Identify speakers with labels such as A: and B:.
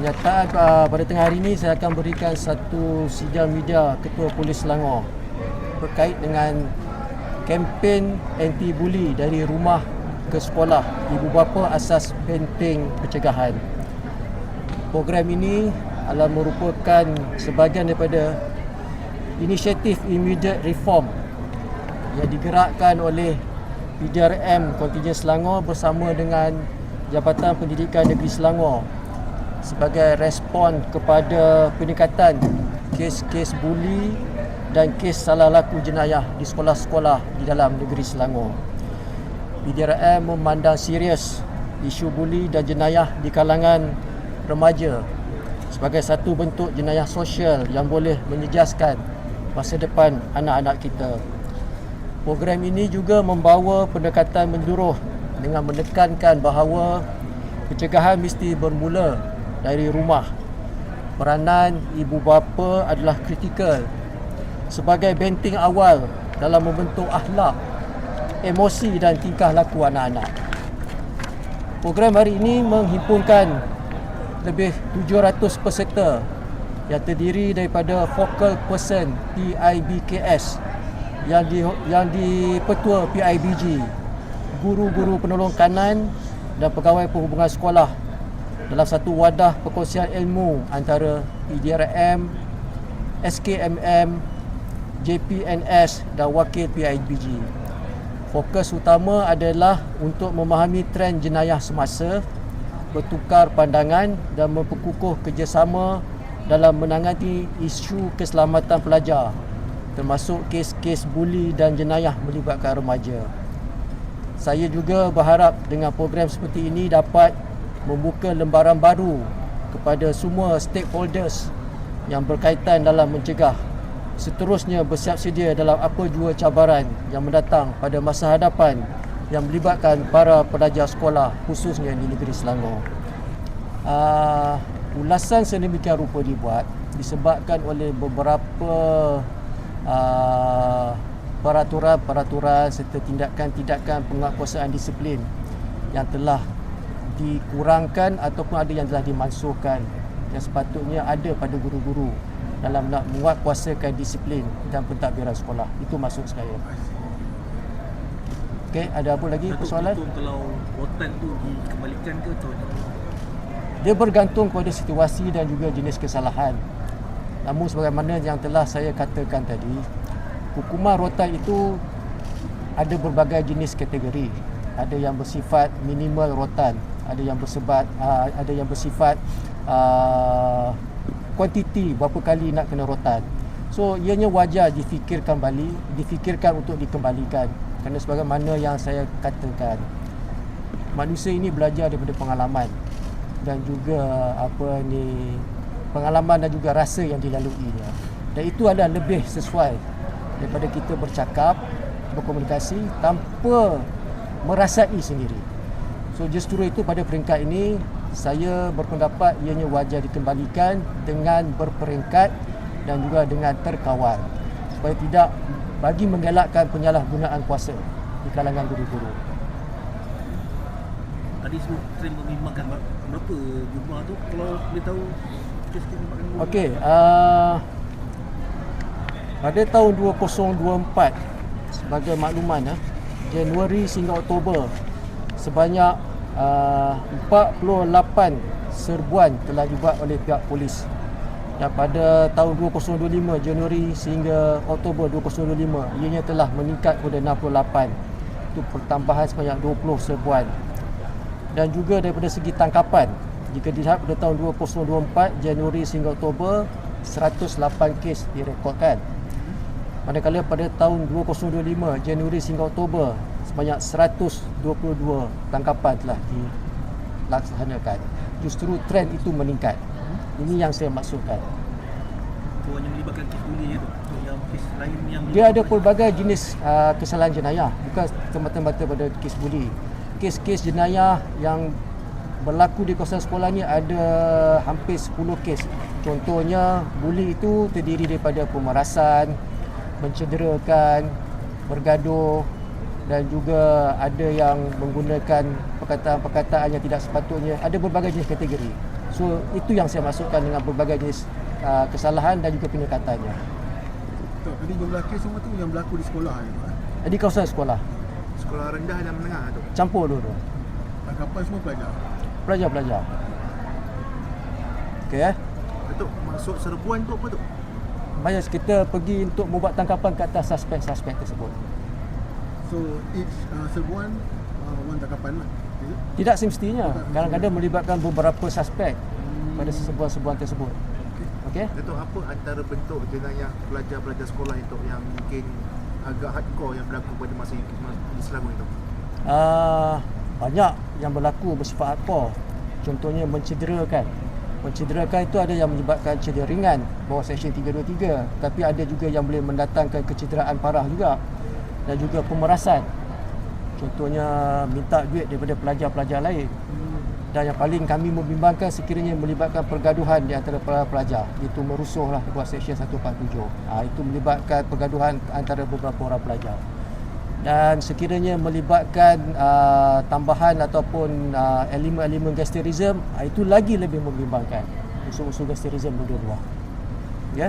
A: Kenyataan uh, pada tengah hari ini saya akan berikan satu sidang media Ketua Polis Selangor berkait dengan kempen anti bully dari rumah ke sekolah ibu bapa asas benteng pencegahan. Program ini adalah merupakan sebahagian daripada inisiatif immediate reform yang digerakkan oleh PDRM Kontingen Selangor bersama dengan Jabatan Pendidikan Negeri Selangor sebagai respon kepada peningkatan kes-kes buli dan kes salah laku jenayah di sekolah-sekolah di dalam negeri Selangor. PDRM memandang serius isu buli dan jenayah di kalangan remaja sebagai satu bentuk jenayah sosial yang boleh menyejaskan masa depan anak-anak kita. Program ini juga membawa pendekatan menjuruh dengan menekankan bahawa pencegahan mesti bermula dari rumah. Peranan ibu bapa adalah kritikal sebagai benteng awal dalam membentuk akhlak, emosi dan tingkah laku anak-anak. Program hari ini menghimpunkan lebih 700 peserta yang terdiri daripada focal person PIBKS yang di yang dipetua PIBG, guru-guru penolong kanan dan pegawai perhubungan sekolah dalam satu wadah perkongsian ilmu antara PDRM, SKMM, JPNS dan wakil PIBG. Fokus utama adalah untuk memahami trend jenayah semasa, bertukar pandangan dan memperkukuh kerjasama dalam menangani isu keselamatan pelajar termasuk kes-kes buli dan jenayah melibatkan remaja. Saya juga berharap dengan program seperti ini dapat membuka lembaran baru kepada semua stakeholders yang berkaitan dalam mencegah seterusnya bersiap sedia dalam apa jua cabaran yang mendatang pada masa hadapan yang melibatkan para pelajar sekolah khususnya di negeri Selangor. Uh, ulasan sedemikian rupa dibuat disebabkan oleh beberapa uh, peraturan-peraturan serta tindakan-tindakan penguatkuasaan disiplin yang telah dikurangkan ataupun ada yang telah dimansuhkan yang sepatutnya ada pada guru-guru dalam nak menguatkuasakan disiplin dan pentadbiran sekolah. Itu maksud saya. Okey, ada apa lagi
B: Datuk,
A: persoalan?
B: itu kalau rotan tu dikembalikan ke atau
A: Dia bergantung kepada situasi dan juga jenis kesalahan. Namun sebagaimana yang telah saya katakan tadi, hukuman rotan itu ada berbagai jenis kategori. Ada yang bersifat minimal rotan, ada yang bersifat uh, ada yang bersifat uh, kuantiti berapa kali nak kena rotan. So ianya wajar difikirkan balik, difikirkan untuk dikembalikan. Kerana sebagaimana yang saya katakan, manusia ini belajar daripada pengalaman dan juga apa ni pengalaman dan juga rasa yang dilaluinya. Dan itu adalah lebih sesuai daripada kita bercakap, berkomunikasi tanpa merasai sendiri. So justru itu pada peringkat ini saya berpendapat ianya wajar dikembalikan dengan berperingkat dan juga dengan terkawal supaya tidak bagi menggalakkan penyalahgunaan kuasa di kalangan guru-guru.
B: tadi semua membimbangkan ber- berapa jumlah tu kalau boleh tahu.
A: Okey, uh, pada tahun 2024 sebagai makluman ya, Januari sehingga Oktober sebanyak uh, 48 serbuan telah dibuat oleh pihak polis. Dan pada tahun 2025 Januari sehingga Oktober 2025 ianya telah meningkat kepada 68. Itu pertambahan sebanyak 20 serbuan. Dan juga daripada segi tangkapan jika dilihat pada tahun 2024 Januari sehingga Oktober 108 kes direkodkan. Manakala pada tahun 2025 Januari sehingga Oktober sebanyak 122 tangkapan telah dilaksanakan. Justru trend itu meningkat. Ini yang saya maksudkan.
B: Tu hanya melibatkan kes buli je tu. Tu yang kes lain yang
A: Dia ada pelbagai jenis uh, kesalahan jenayah, bukan semata-mata pada kes buli. Kes-kes jenayah yang berlaku di kawasan sekolah ni ada hampir 10 kes. Contohnya buli itu terdiri daripada pemerasan, mencederakan, bergaduh dan juga ada yang menggunakan perkataan-perkataan yang tidak sepatutnya. Ada berbagai jenis kategori. So itu yang saya masukkan dengan berbagai jenis uh, kesalahan dan juga pendekatannya.
C: Betul. Tadi jumlah kes semua tu yang berlaku di sekolah je tu. Eh?
A: Di kawasan sekolah,
D: Sekolah rendah dan menengah tu.
A: campur dulu.
C: Tangkapan semua pelajar.
A: Pelajar-pelajar. Okey eh.
D: Datuk, masuk serbuan tu apa tu?
A: Banyak kita pergi untuk membuat tangkapan ke atas suspek-suspek tersebut.
C: So each uh, serbuan uh, one tangkapan lah.
A: Tidak semestinya. Kadang-kadang melibatkan beberapa suspek pada sebuah-sebuah tersebut. Okey.
D: Datuk, apa antara bentuk jenayah pelajar-pelajar sekolah itu yang mungkin agak hardcore yang berlaku pada masa di Selangor itu?
A: Uh, banyak yang berlaku bersifat hardcore. Contohnya mencederakan. Mencederakan itu ada yang menyebabkan cedera ringan bawah seksyen 323 tapi ada juga yang boleh mendatangkan kecederaan parah juga dan juga pemerasan. Contohnya minta duit daripada pelajar-pelajar lain. Dan yang paling kami membimbangkan sekiranya melibatkan pergaduhan di antara para pelajar itu merusuhlah buat seksyen 147. Ha, itu melibatkan pergaduhan antara beberapa orang pelajar dan sekiranya melibatkan uh, tambahan ataupun uh, elemen-elemen gangsterism uh, itu lagi lebih membimbangkan unsur-unsur gangsterism berdua-dua ya